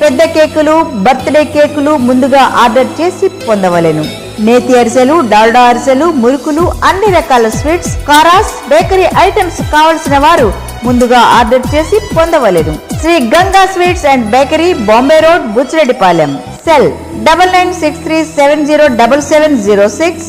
పెద్ద కేకులు బర్త్డే కేకులు ముందుగా ఆర్డర్ చేసి పొందవలెను. నేతి అరిసెలు డాల్డా అరిసెలు మురుకులు అన్ని రకాల స్వీట్స్ కారాస్ బేకరీ ఐటమ్స్ కావలసిన వారు ముందుగా ఆర్డర్ చేసి పొందవలెను. Sri Ganga sweets and bakery Bombay road Buchireddypalem. Cell double nine six three seven zero double seven zero six.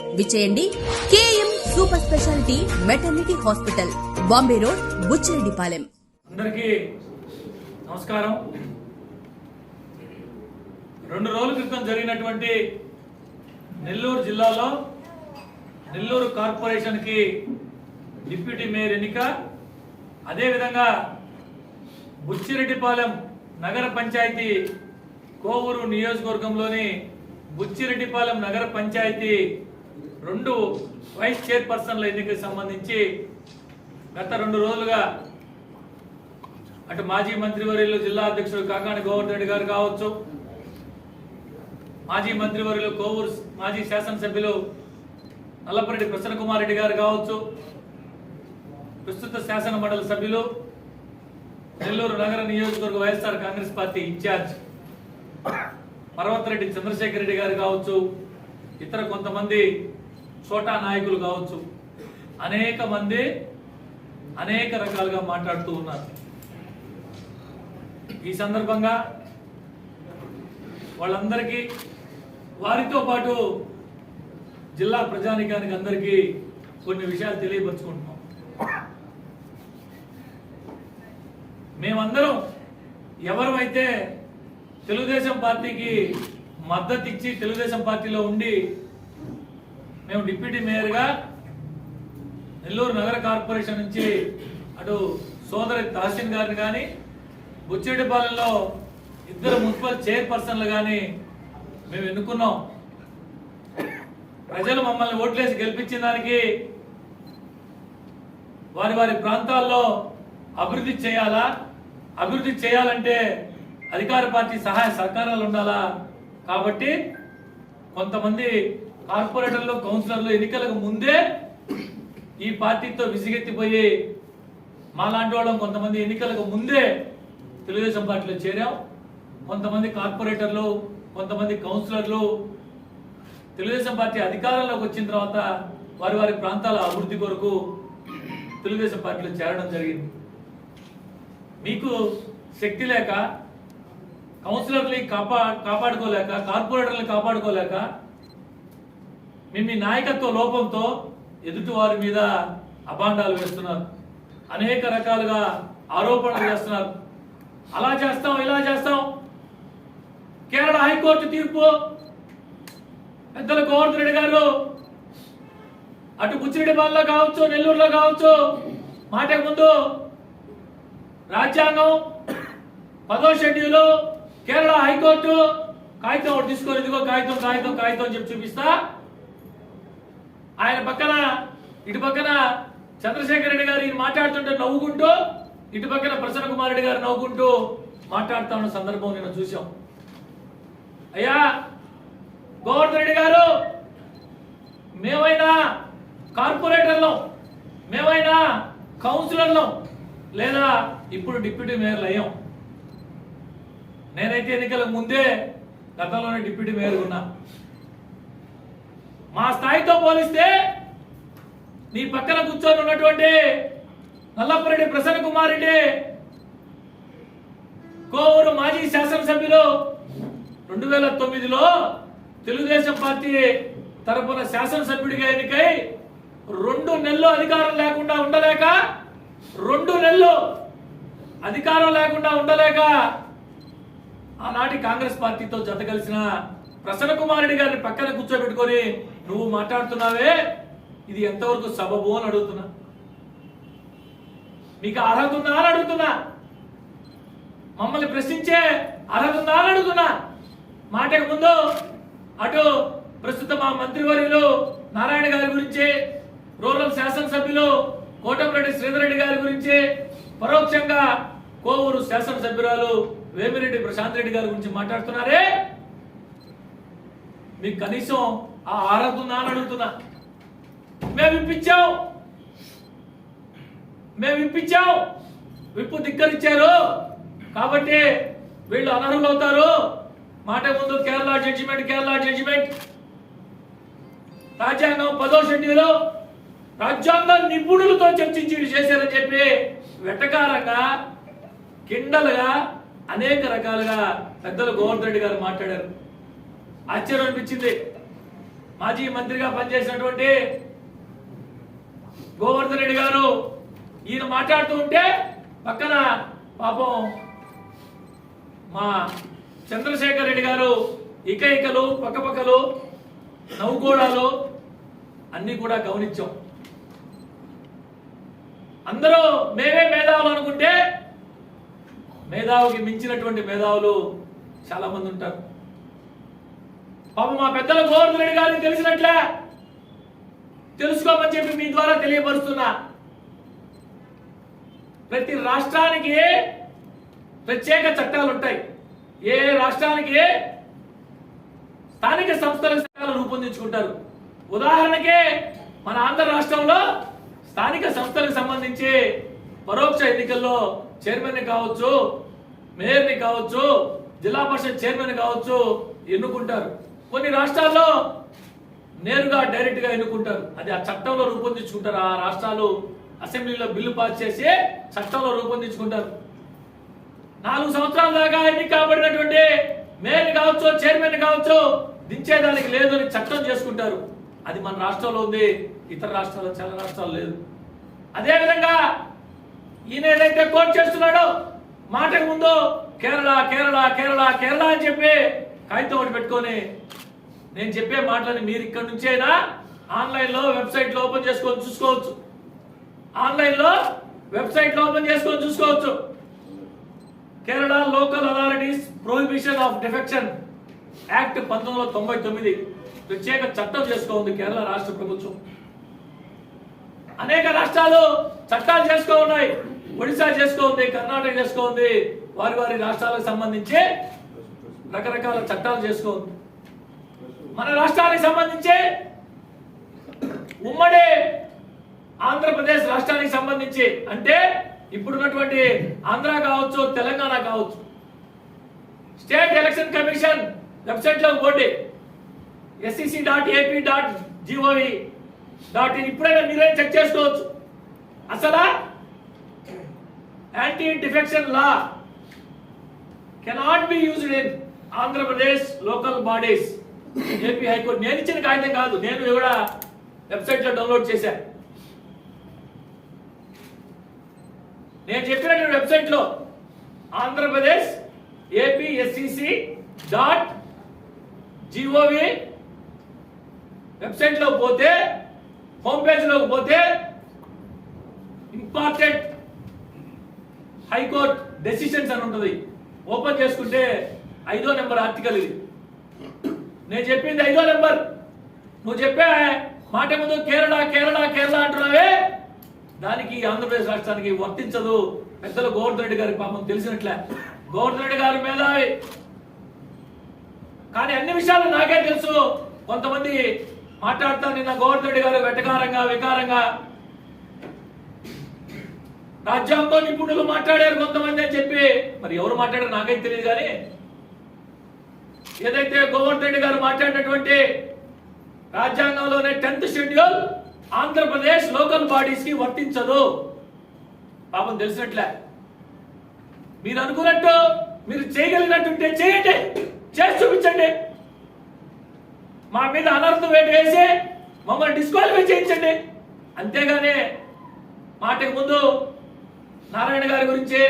విచేయండి KM super speciality maternity hospital Bombay road Buchireddypalem. అందరికీ నమస్కారం. రెండు రోజుల క్రితం జరిగినటువంటి నెల్లూరు జిల్లాలో నెల్లూరు కార్పొరేషన్కి డిప్యూటీ మేయర్ ఎన్నిక అదేవిధంగా బుచ్చిరెడ్డిపాలెం నగర పంచాయతీ కోవూరు నియోజకవర్గంలోని బుచ్చిరెడ్డిపాలెం నగర పంచాయతీ రెండు వైస్ చైర్పర్సన్ల ఎన్నికకు సంబంధించి గత రెండు రోజులుగా అటు మాజీ మంత్రివర్యులు జిల్లా అధ్యక్షుడు కాకాని గోవర్ధన్ రెడ్డి గారు కావచ్చు మాజీ మంత్రివర్యులు కోవూరు మాజీ శాసనసభ్యులు నల్లపరెడ్డి ప్రసన్నకుమార్ రెడ్డి గారు కావచ్చు ప్రస్తుత శాసన మండలి సభ్యులు నెల్లూరు నగర నియోజకవర్గ YSR Congress party incharge Parvathareddy Chandrasekhar Reddy garu కావచ్చు ఇతర కొంతమంది చోటా నాయకులు కావచ్చు. అనేక మంది అనేక రకాలుగా మాట్లాడుతూ ఉన్నారు. ఈ సందర్భంగా వాళ్ళందరికీ వారితో పాటు జిల్లా ప్రజానికానికి అందరికీ కొన్ని విషయాలు తెలియపరుచుకుంటున్నాం. మేమందరం ఎవరైతే తెలుగుదేశం పార్టీకి మద్దతు ఇచ్చి తెలుగుదేశం పార్టీలో ఉండి మేము డిప్యూటీ మేయర్గా నెల్లూరు నగర కార్పొరేషన్ నుంచి అటు సోదరి తహసీన్ గారిని కానీ బుచ్చేటిపాలెంలో ఇద్దరు మున్సిపల్ చైర్పర్సన్లు కానీ మేము ఎన్నుకున్నాం. ప్రజలు మమ్మల్ని ఓట్లేసి గెలిపించిన దానికి వారి వారి ప్రాంతాల్లో అభివృద్ధి చేయాలా? అభివృద్ధి చేయాలంటే అధికార పార్టీ సహాయ సహకారాలు ఉండాలా? కాబట్టి కొంతమంది కార్పొరేటర్లు కౌన్సిలర్లు ఎన్నికలకు ముందే ఈ పార్టీతో విసిగెత్తిపోయి మాలాంటి వాళ్ళం కొంతమంది ఎన్నికలకు ముందే తెలుగుదేశం పార్టీలో చేరాం. కొంతమంది కార్పొరేటర్లు కొంతమంది కౌన్సిలర్లు తెలుగుదేశం పార్టీ అధికారంలోకి వచ్చిన తర్వాత వారి వారి ప్రాంతాల అభివృద్ధి కొరకు తెలుగుదేశం పార్టీలో చేరడం జరిగింది. మీకు శక్తి లేక కౌన్సిలర్ని కాపా కాపాడుకోలేక కార్పొరేటర్ని కాపాడుకోలేక మీ మీ నాయకత్వ లోపంతో ఎదుటి వారి మీద అభాండాలు వేస్తున్నారు. అనేక రకాలుగా ఆరోపణలు చేస్తున్నారు. అలా చేస్తాం ఇలా చేస్తాం. కేరళ హైకోర్టు తీర్పు. పెద్దలు గోవర్ధన్ రెడ్డి గారు అటు బుచ్చిరెడ్డిపాలెంలో కావచ్చు నెల్లూరులో కావచ్చు మాటకు ముందు రాజ్యాంగం పదో షెడ్యూలు కేరళ హైకోర్టు కాగితం ఒకటి తీసుకొని ఇదిగో కాగితం కాగితం కాగితం అని చెప్పి చూపిస్తా. ఆయన పక్కన ఇటు పక్కన చంద్రశేఖర్ రెడ్డి గారు ఈయన మాట్లాడుతుంటే నవ్వుకుంటూ ఇటు పక్కన ప్రసన్న కుమార్ రెడ్డి గారు నవ్వుకుంటూ మాట్లాడుతా ఉన్న సందర్భం నేను చూసాం అయ్యా గోవర్ధన్ రెడ్డి గారు మేమైనా కార్పొరేటర్లం మేమైనా కౌన్సిలర్లం లేదా ఇప్పుడు డిప్యూటీ మేయర్లు అయ్యాం. నేనైతే ఎన్నికలకు ముందే గతంలోనే డిప్యూటీ మేయర్ ఉన్నా. మా స్థాయితో పోలిస్తే నీ పక్కన కూర్చొని ఉన్నటువంటి నల్లపురెడ్డి ప్రసన్న కుమార్ రెడ్డి కోవూరు మాజీ శాసనసభ్యులు రెండు వేల తొమ్మిదిలో తెలుగుదేశం పార్టీ తరపున శాసనసభ్యుడిగా ఎన్నికై రెండు నెలలు అధికారం లేకుండా ఉండలేక రెండు నెలలు అధికారం లేకుండా ఉండలేక ఆనాటి కాంగ్రెస్ పార్టీతో జత కలిసిన ప్రసన్న కుమార్ రెడ్డి గారిని పక్కన కూర్చోబెట్టుకొని నువ్వు మాట్లాడుతున్నావే? ఇది ఎంతవరకు సబబు? అని అడుగుతున్నా. మీకు అర్హత ఉందా? అని అడుగుతున్నా. మమ్మల్ని ప్రశ్నించే అర్హత ఉందా? అని అడుగుతున్నా. మాటకు ముందు అటు ప్రస్తుత మా మంత్రివర్యులు నారాయణ గారి గురించి రూరల్ శాసనసభ్యులు కోటంరెడ్డి శ్రీధర్ రెడ్డి గారి గురించి పరోక్షంగా కోవూరు శాసనసభ్యురాలు వేమిరెడ్డి ప్రశాంత్ రెడ్డి గారి గురించి మాట్లాడుతున్నారే? మీకు కనీసం ఆ అర్హత అని అడుగుతున్నా. మేము ఇప్పించాం. మేము ఇప్పించాం. విప్పు ధిక్కరించారు. కాబట్టి వీళ్ళు అనర్హులు అవుతారు. మాట ముందు కేరళ జడ్జిమెంట్ కేరళ జడ్జిమెంట్ రాజ్యాంగం పదో షెడ్యూలో. రాజ్యాంగ నిపుణులతో చర్చించి చేశారని చెప్పి వెటకారంగా కిండలుగా అనేక రకాలుగా పెద్దలు గోవర్ధన్ రెడ్డి గారు మాట్లాడారు. ఆశ్చర్యం అనిపించింది. మాజీ మంత్రిగా పనిచేసినటువంటి గోవర్ధన్ రెడ్డి గారు ఈయన మాట్లాడుతూ ఉంటే పక్కన పాపం మా చంద్రశేఖర్ రెడ్డి గారు ఇకైకలు పక్కపక్కలు నవ్వుకోడాలు అన్ని కూడా గమనించాం. అందరూ మేమే మేధావులు అనుకుంటే మేధావుకి మించినటువంటి మేధావులు చాలా మంది ఉంటారు. పాపం మా పెద్దల గోవర్ధన్ రెడ్డి తెలిసినట్లే. తెలుసుకోమని చెప్పి మీ ద్వారా తెలియపరుస్తున్నా. ప్రతి రాష్ట్రానికి ప్రత్యేక చట్టాలు ఉంటాయి ఏ రాష్ట్రానికి స్థానిక సంస్థల చట్టాలు రూపొందించుకుంటారు. ఉదాహరణకి మన ఆంధ్ర రాష్ట్రంలో స్థానిక సంస్థలకు సంబంధించి పరోక్ష ఎన్నికల్లో చైర్మన్ కావచ్చు మేయర్ని కావచ్చు జిల్లా పరిషత్ చైర్మన్ కావచ్చు ఎన్నుకుంటారు. కొన్ని రాష్ట్రాల్లో నేరుగా డైరెక్ట్గా ఎన్నుకుంటారు. అది ఆ చట్టంలో రూపొందించుకుంటారు. ఆ రాష్ట్రాలు అసెంబ్లీలో బిల్లు పాస్ చేసి చట్టంలో రూపొందించుకుంటారు. నాలుగు సంవత్సరాల దాకా ఎన్నిక కాబడినటువంటి మేయర్ కావచ్చు చైర్మన్ కావచ్చు దించేదానికి లేదు అని చట్టం చేసుకుంటారు. అది మన రాష్ట్రంలో ఉంది ఇతర రాష్ట్రాల్లో చాలా రాష్ట్రాలు లేదు. అదేవిధంగా ఈయన ఏదైతే కోర్టు చేస్తున్నాడో మాటకు ముందు కేరళ కేరళ కేరళ కేరళ అని చెప్పి కాగితం ఒకటి పెట్టుకొని నేను చెప్పే మాటలని మీరు ఇక్కడ నుంచైనా ఆన్లైన్లో వెబ్సైట్లో ఓపెన్ చేసుకొని చూసుకోవచ్చు. ఆన్లైన్లో వెబ్సైట్లో ఓపెన్ చేసుకొని చూసుకోవచ్చు. Kerala local authorities prohibition of defection act పంతొమ్మిది వందల తొంభై తొమ్మిది ప్రత్యేక చట్టం చేసుకోండి కేరళ రాష్ట్ర ప్రభుత్వం. అనేక రాష్ట్రాలు చట్టాలు చేసుకో ఉన్నాయి. ఒడిశా చేసుకోండి కర్ణాటక చేసుకోంది వారి వారి రాష్ట్రాలకు సంబంధించి రకరకాల చట్టాలు చేసుకోవద్దు. మన రాష్ట్రానికి సంబంధించి ఉమ్మడి ఆంధ్రప్రదేశ్ రాష్ట్రానికి సంబంధించి అంటే ఇప్పుడున్నటువంటి ఆంధ్ర కావచ్చు తెలంగాణ కావచ్చు. స్టేట్ ఎలక్షన్ కమిషన్ వెబ్సైట్లో పోండి SEC dot AP dot GOV dot in. ఇప్పుడైనా మీరే చెక్ చేసుకోవచ్చు? అసలా anti defection law cannot be used in Andhra Pradesh local bodies. AP high court నేను ఇచ్చిన కాగితం కాదు నేను కూడా వెబ్సైట్లో డౌన్లోడ్ చేశా. నేను చెప్పినటువంటి వెబ్సైట్లో ఆంధ్రప్రదేశ్ ఏపీఎస్సిసి డాట్ జిఓవి వెబ్సైట్లో పోతే హోమ్ పేజ్లోకి పోతే ఇంపార్టెంట్ హైకోర్ట్ డెసిషన్స్ అని ఉంటుంది. ఓపెన్ చేసుకుంటే ఐదో నెంబర్ ఆర్టికల్ ఇది. నేను చెప్పింది ఐదో నెంబర్. నువ్వు చెప్పే మాట ముందు కేరళ కేరళ కేరళ అంటున్నావే. దానికి ఆంధ్రప్రదేశ్ రాష్ట్రానికి వర్తించదు. పెద్దలు గోవర్ధన్ రెడ్డి గారికి పాపం తెలిసినట్లే. గోవర్ధన్ రెడ్డి గారి మీద కానీ అన్ని విషయాలు నాకే తెలుసు. కొంతమంది మాట్లాడతారు నిన్న గోవర్ధన్ రెడ్డి గారు వెటకారంగా వికారంగా. రాజ్యాంగ నిపుణులు మాట్లాడారు కొంతమంది అని చెప్పి. మరి ఎవరు మాట్లాడారు నాకైతే తెలియదు కానీ ఏదైతే గోవర్ధన్ రెడ్డి గారు మాట్లాడినటువంటి రాజ్యాంగంలోనే టెన్త్ షెడ్యూల్ ఆంధ్రప్రదేశ్ లోకల్ బాడీస్కి వర్తించదు. పాపం తెలిసినట్లే. మీరు అనుకున్నట్టు మీరు చేయగలిగినట్టుంటే చేయండి. చేసి చూపించండి. మా మీద అనర్థం వేటు వేసి మమ్మల్ని డిస్క్వాలిఫై చేయించండి. అంతేగాని మాటకు ముందు నారాయణ గారి గురించి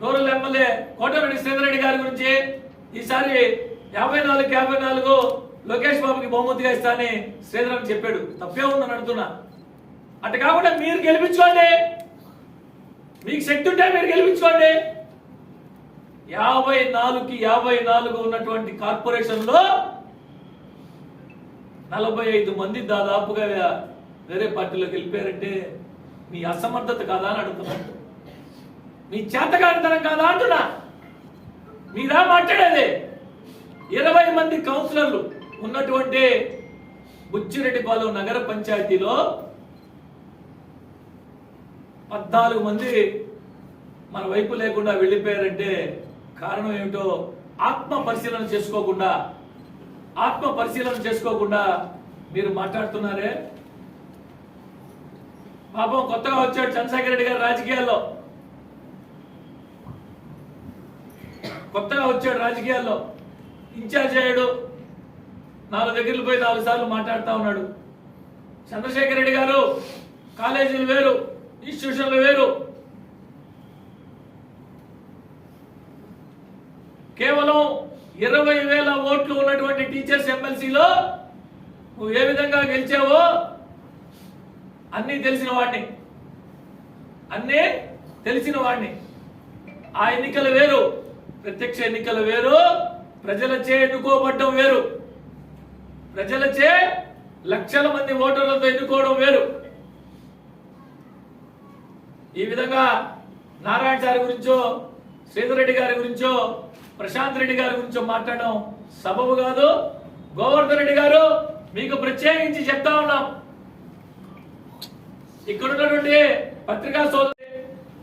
రూరల్ ఎమ్మెల్యే కోటరెడ్డి శ్రీధరెడ్డి గారి గురించి ఈసారి యాభై నాలుగు యాభై నాలుగు లోకేష్ బాబుకి బహుమతిగా ఇస్తానని శ్రీధరన్ చెప్పాడు. తప్పే ఉందని అడుగుతున్నా అటు కాకుండా మీరు గెలిపించుకోండి. మీకు శక్తి ఉంటే మీరు గెలిపించుకోండి. యాభై నాలుగుకి యాభై నాలుగు ఉన్నటువంటి కార్పొరేషన్లో నలభై ఐదు మంది దాదాపుగా వేరే పార్టీలోకి వెళ్ళిపోయారంటే మీ అసమర్థత కాదా అని అడుగుతున్నా. మీ చేతకానితనం కాదా అంటున్నా. మీరా మాట్లాడేది ఇరవై మంది కౌన్సిలర్లు ఉన్నటువంటి బుచ్చిరెడ్డిపాలెం నగర పంచాయతీలో పద్నాలుగు మంది మన వైపు లేకుండా వెళ్ళిపోయారంటే కారణం ఏమిటో ఆత్మ పరిశీలన చేసుకోకుండా ఆత్మ పరిశీలన చేసుకోకుండా మీరు మాట్లాడుతున్నారే? పాపం కొత్తగా వచ్చాడు చంద్రశేఖర రెడ్డి గారు రాజకీయాల్లో. కొత్తగా వచ్చాడు రాజకీయాల్లో. ఇన్ఛార్జ్ అయ్యాడు. నాలుగు దగ్గరికి పోయి నాలుగు సార్లు మాట్లాడుతూ ఉన్నాడు. చంద్రశేఖర రెడ్డి గారు కాలేజీలు వేరు ఇన్స్టిట్యూషన్లు వేరు. కేవలం ఇరవై వేల ఓట్లు ఉన్నటువంటి టీచర్స్ ఎమ్మెల్సీలో నువ్వు ఏ విధంగా గెలిచావో అన్నీ తెలిసిన వాడిని. అన్నీ తెలిసిన వాడిని. ఆ ఎన్నికలు వేరు. ప్రత్యక్ష ఎన్నికలు వేరు ప్రజలచే ఎన్నుకోబడ్డం వేరు. ప్రజలచే లక్షల మంది ఓటర్లతో ఎన్నుకోవడం వేరు. ఈ విధంగా నారాయణ గారి గురించో శ్రీధర్ రెడ్డి గారి గురించో ప్రశాంత్ రెడ్డి గారి గురించో మాట్లాడడం సబబు కాదు. గోవర్ధన్ రెడ్డి గారు మీకు ప్రత్యేకించి చెప్తా ఉన్నాం. ఇక్కడ ఉన్నటువంటి పత్రికా సోదరి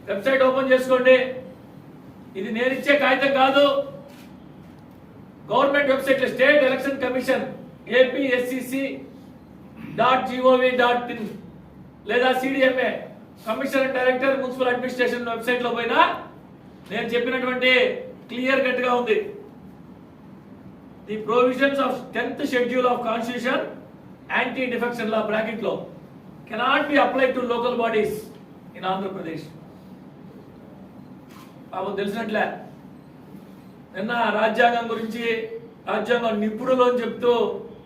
వెబ్సైట్ ఓపెన్ చేసుకోండి. ఇది నేను ఇచ్చే కాగితం కాదు. Government website state election commission APSEC dot GOV dot in లేదా CDMA commissioner director municipal administration వెబ్సైట్లో పోయినా నేను చెప్పినటువంటి క్లియర్ కట్గా ఉంది. The provisions of tenth schedule of constitution anti defection law బ్రాకెట్లో cannot be apply to local bodies in Andhra Pradesh. పాపం తెలిసినట్లే. నిన్న రాజ్యాంగం గురించి రాజ్యాంగం నిపుణులు అని చెప్తూ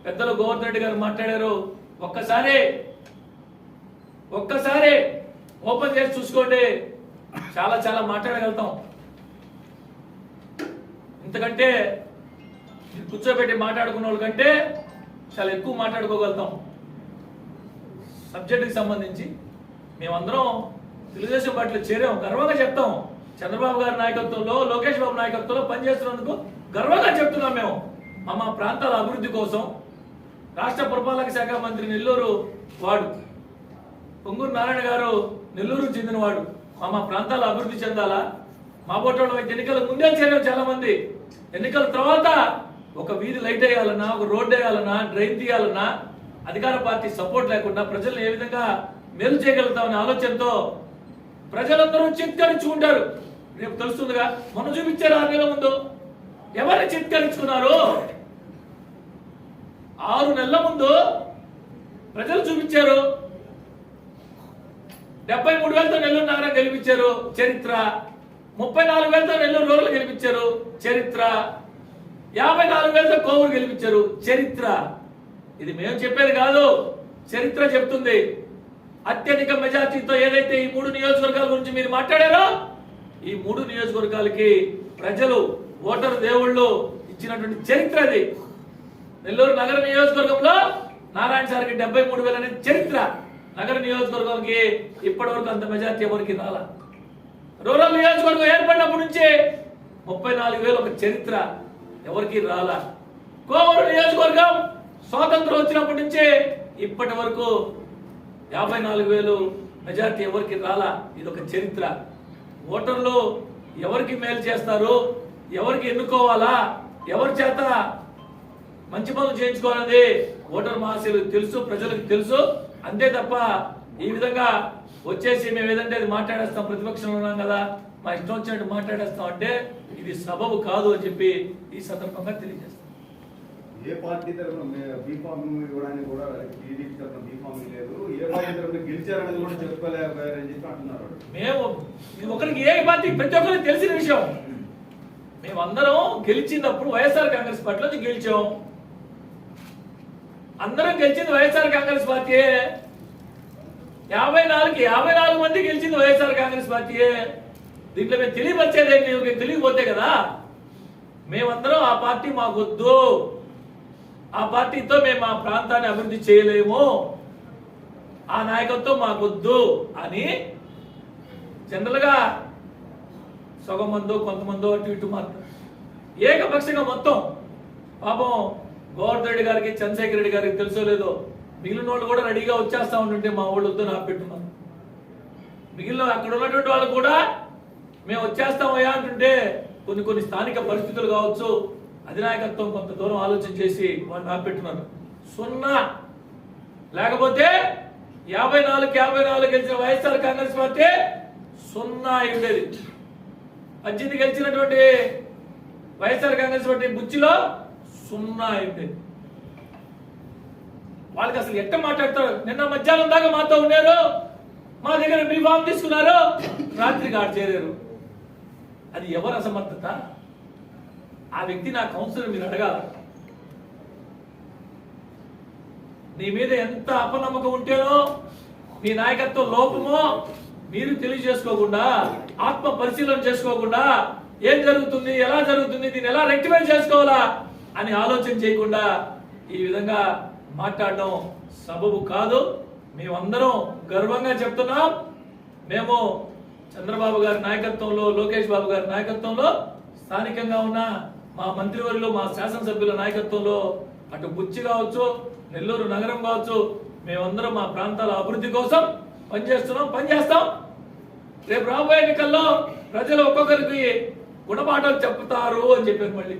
పెద్దలు గోవర్ధన్ రెడ్డి గారు మాట్లాడారు. ఒక్కసారి ఒక్కసారి ఓపెన్ చేసి చూసుకోండి. చాలా చాలా మాట్లాడగలుగుతాం. ఇంతకంటే మీరు కూర్చోబెట్టి మాట్లాడుకున్న వాళ్ళకంటే చాలా ఎక్కువ మాట్లాడుకోగలుగుతాం. సబ్జెక్టుకి సంబంధించి మేమందరం తెలుగుదేశం పార్టీలో చేరాం. గర్వంగా చెప్తాం. చంద్రబాబు గారి నాయకత్వంలో లోకేష్ బాబు నాయకత్వంలో పనిచేస్తున్నందుకు గర్వంగా చెప్తున్నాం మేము. మా మా ప్రాంతాల అభివృద్ధి కోసం రాష్ట్ర పురపాలక శాఖ మంత్రి నెల్లూరు వాడు పొంగూరు నారాయణ గారు నెల్లూరుకు చెందినవాడు మా మా ప్రాంతాల అభివృద్ధి చెందాలా? మా బొట్టోళ్ళ ఎన్నికల ముందే చేయడం చాలా మంది ఎన్నికల తర్వాత ఒక వీధి లైట్ వేయాలన్నా ఒక రోడ్ వేయాలన్నా డ్రైన్ తీయాలన్నా అధికార పార్టీ సపోర్ట్ లేకుండా ప్రజలను ఏ విధంగా మేలు చేయగలుగుతామనే ఆలోచనతో ప్రజలందరూ చిత్కరించుకుంటారు రేపు తెలుస్తుందిగా. మొన్న చూపించారు ఆరు నెలల ముందు? ఎవరిని చిత్కరించుకున్నారు? ఆరు నెలల ముందు ప్రజలు చూపించారు. డెబ్బై మూడు వేలతో నెల్లూరు నగరం గెలిపించారు. చరిత్ర. ముప్పై నాలుగు వేలతో నెల్లూరు రూరల్ గెలిపించారు. చరిత్ర. యాభై నాలుగు వేలతో కోవూరు గెలిపించారు. చరిత్ర. ఇది మేము చెప్పేది కాదు. చరిత్ర చెప్తుంది అత్యధిక మెజార్టీతో ఏదైతే ఈ మూడు నియోజకవర్గాల గురించి మీరు మాట్లాడారో ఈ మూడు నియోజకవర్గాలకి ప్రజలు ఓటరు దేవుళ్ళు ఇచ్చినటువంటి చరిత్ర అది. నెల్లూరు నగర నియోజకవర్గంలో నారాయణ సార్కి డెబ్బై మూడు వేలు అనేది చరిత్ర. నగర నియోజకవర్గానికి ఇప్పటి వరకు అంత మెజార్టీ ఎవరికి రాలా. రూరల్ నియోజకవర్గం ఏర్పడినప్పటి నుంచి ముప్పై నాలుగు వేలు ఒక చరిత్ర ఎవరికి రాల. కోవూరు నియోజకవర్గం స్వాతంత్రం వచ్చినప్పటి నుంచి ఇప్పటి వరకు యాభై నాలుగు వేలు మెజార్టీ ఎవరికి రాలా. ఇది ఒక చరిత్ర. ఓటర్లు ఎవరికి మేలు చేస్తారు ఎవరికి ఎన్నుకోవాలా ఎవరి చేత మంచి పనులు చేయించుకోవాలనేది ఓటర్ మహాశయులకు తెలుసు ప్రజలకు తెలుసు. అంతే తప్ప ఈ విధంగా వచ్చేసి మేము ఏదంటే అది మాట్లాడేస్తాం ప్రతిపక్షంలో ఉన్నాం కదా మా ఇష్టం వచ్చినట్టు మాట్లాడేస్తాం అంటే ఇది సబబు కాదు అని చెప్పి ఈ సందర్భంగా తెలియజేస్తాం. ఏ పార్టీ తరఫున బీఫామ్ ఇవ్వడానికి కూడా టీడీపీ తరఫున బీఫామ్ లేదు. ఏ పార్టీ తరఫున గెలిచారనేది కూడా చెప్పుకోలేకపోయారని చెప్పి అంటున్నారు మేము ఒకరికి ఏ పార్టీ ప్రతి ఒక్కరికి తెలిసిన విషయం. మేమందరం గెలిచినప్పుడు వైఎస్ఆర్ కాంగ్రెస్ పార్టీలో నుంచి గెలిచాం. అందరం గెలిచింది వైఎస్ఆర్ కాంగ్రెస్ పార్టీయే. యాభై నాలుగు యాభై నాలుగు మంది గెలిచింది వైఎస్ఆర్ కాంగ్రెస్ పార్టీయే. దీంట్లో మేము తెలియపరిచేది మీకు తెలియకపోతే కదా. మేమందరం ఆ పార్టీ మాకొద్దు. ఆ పార్టీతో మేము మా ప్రాంతాన్ని అభివృద్ధి చేయలేము. ఆ నాయకత్వం మాకొద్దు అని జనరల్గా సగం మందో కొంతమందో అటు ఇటు మాత్రం ఏకపక్షంగా మొత్తం పాపం గోవర్ధన్ రెడ్డి గారికి చంద్రశేఖర్ రెడ్డి గారికి తెలుసో లేదో మిగిలిన వాళ్ళు కూడా రెడీగా వచ్చేస్తా ఉంటుంటే మా వాళ్ళు వద్దు నాకు పెట్టున్నాం మిగిలిన అక్కడ ఉన్నటువంటి వాళ్ళు కూడా మేము వచ్చేస్తామయ్యా అంటుంటే కొన్ని కొన్ని స్థానిక పరిస్థితులు కావచ్చు అధినాయకత్వం కొంత దూరం ఆలోచన చేసి వాళ్ళు ఆపెట్టున్నారు సున్నా. లేకపోతే యాభై నాలుగు యాభై నాలుగు గెలిచిన వైఎస్ఆర్ కాంగ్రెస్ పార్టీ సున్నా అయి ఉండేది. పద్దెనిమిది గెలిచినటువంటి వైఎస్ఆర్ కాంగ్రెస్ పార్టీ బుచ్చిలో సున్నా అయి ఉండేది. వాళ్ళకి అసలు ఎట్ట మాట్లాడతారు? నిన్న మధ్యాహ్నం దాకా మాతో ఉన్నారు. మా దగ్గర మీ ఫామ్ తీసుకున్నారు. రాత్రి గాడు చేరారు. అది ఎవరు అసమర్థత? ఆ వ్యక్తి నా కౌన్సిలర్ మీరు అడగాల? నీ మీద ఎంత అపనమ్మకం ఉంటేనో మీ నాయకత్వ లోపమో మీరు తెలియజేసుకోకుండా ఆత్మ పరిశీలన చేసుకోకుండా ఏం జరుగుతుంది ఎలా జరుగుతుంది దీన్ని ఎలా రెక్టిఫై చేసుకోవాలా అని ఆలోచన చేయకుండా ఈ విధంగా మాట్లాడడం సబబు కాదు. మేమందరం గర్వంగా చెప్తున్నాం. మేము చంద్రబాబు గారి నాయకత్వంలో లోకేష్ బాబు గారి నాయకత్వంలో స్థానికంగా ఉన్న మా మంత్రివర్యులు మా శాసనసభ్యుల నాయకత్వంలో అటు బుచ్చి కావచ్చు నెల్లూరు నగరం కావచ్చు మేమందరం మా ప్రాంతాల అభివృద్ధి కోసం పనిచేస్తున్నాం పనిచేస్తాం. రేపు రాబోయే ఎన్నికల్లో ప్రజలు ఒక్కొక్కరికి గుణపాఠాలు చెప్తారు అని చెప్పారు మళ్ళీ.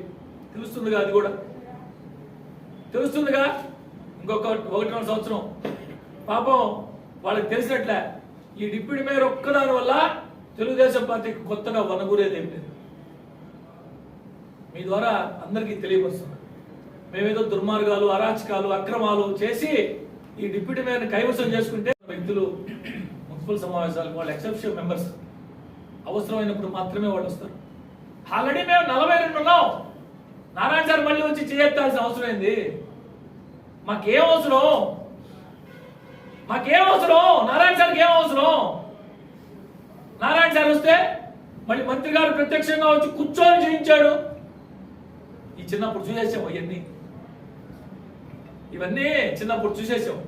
తెలుస్తుందిగా అది కూడా. తెలుస్తుందిగా? ఇంకొక ఒకటిన్నర సంవత్సరం. పాపం వాళ్ళకి తెలిసినట్లే ఈ డిప్యూటీ మేయర్ ఒక్కదాని వల్ల తెలుగుదేశం పార్టీకి కొత్తగా వనగూరేది లేదు. మీ ద్వారా అందరికీ తెలియపరుస్తున్నాం. మేమేదో దుర్మార్గాలు అరాచకాలు అక్రమాలు చేసి ఈ డిప్యూటీ మేయర్ని కైవసం చేసుకుంటే వ్యక్తులు మున్సిపల్ సమావేశాలకు వాళ్ళు ఎక్సెప్షన్ మెంబర్స్ అవసరమైనప్పుడు మాత్రమే వాళ్ళు వస్తారు. ఆల్రెడీ మేము నలభై రెండు ఉన్నాం. నారాయణ సార్ మళ్ళీ వచ్చి చేయెత్తాల్సిన అవసరం ఏంది? మాకేం అవసరం? మాకేం అవసరం? నారాయణ సార్కి ఏం అవసరం? నారాయణ సార్ వస్తే మళ్ళీ మంత్రి గారు ప్రత్యక్షంగా వచ్చి కూర్చొని చేయించాడు ఈ చిన్నప్పుడు చూసేసాం అవన్నీ. ఇవన్నీ చిన్నప్పుడు చూసేసాం.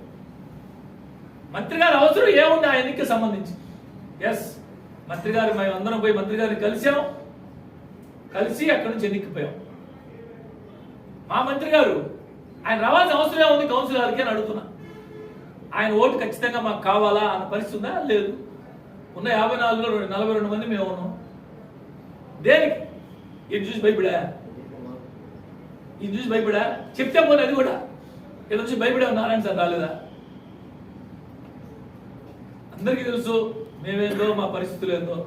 మంత్రి గారి అవసరం ఏముంది ఆ ఎన్నికకి సంబంధించి? ఎస్ మంత్రి గారు మేము అందరం పోయి మంత్రి గారిని కలిసాం. కలిసి అక్కడి నుంచి ఎన్నికపోయాం. మా మంత్రి గారు ఆయన రావాల్సిన అవసరం ఏముంది కౌన్సిల్ అని అడుగుతున్నా. ఆయన ఓటు ఖచ్చితంగా మాకు కావాలా అన్న పరిస్థితి ఉందా? లేదు. ఉన్న యాభై నాలుగులో నలభై రెండు మంది మేము ఉన్నాం దేనికి? ఇది చూసి భయపడా? ఇది చూసి భయపడా చెప్తే పోనీ అది కూడా. ఇలా చూసి భయపడే నారాయణ సార్ రాలేదా? అందరికీ తెలుసు మేమేందో మా పరిస్థితులు ఏందో.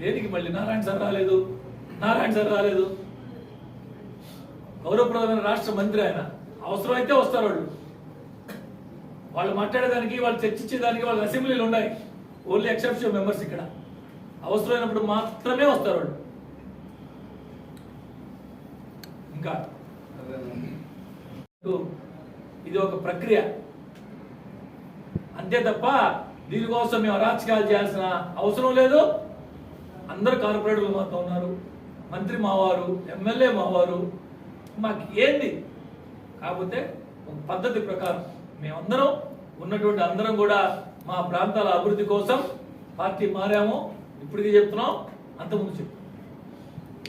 దేనికి మళ్ళీ నారాయణ సార్ రాలేదు? నారాయణ సార్ రాలేదు. గౌరవప్రదమైన రాష్ట్ర మంత్రి ఆయన. అవసరం అయితే వస్తారు వాళ్ళు. వాళ్ళు మాట్లాడేదానికి వాళ్ళు చర్చించేదానికి వాళ్ళ అసెంబ్లీలు ఉన్నాయి. ఓన్లీ ఎక్సెప్షన్ మెంబర్స్ ఇక్కడ. అవసరమైనప్పుడు మాత్రమే వస్తారు వాళ్ళు. ఇంకా ఇది ఒక ప్రక్రియ. అంతే తప్ప దీనికోసం మేము అరాచకాలు చేయాల్సిన అవసరం లేదు. అందరు కార్పొరేటర్లు మాతో ఉన్నారు. మంత్రి మావారు ఎమ్మెల్యే మావారు. మాకు ఏంది? కాకపోతే ఒక పద్ధతి ప్రకారం మేమందరం ఉన్నటువంటి అందరం కూడా మా ప్రాంతాల అభివృద్ధి కోసం పార్టీ మారాము. ఇప్పటికీ చెప్తున్నాం. అంతకుముందు చెప్తున్నాం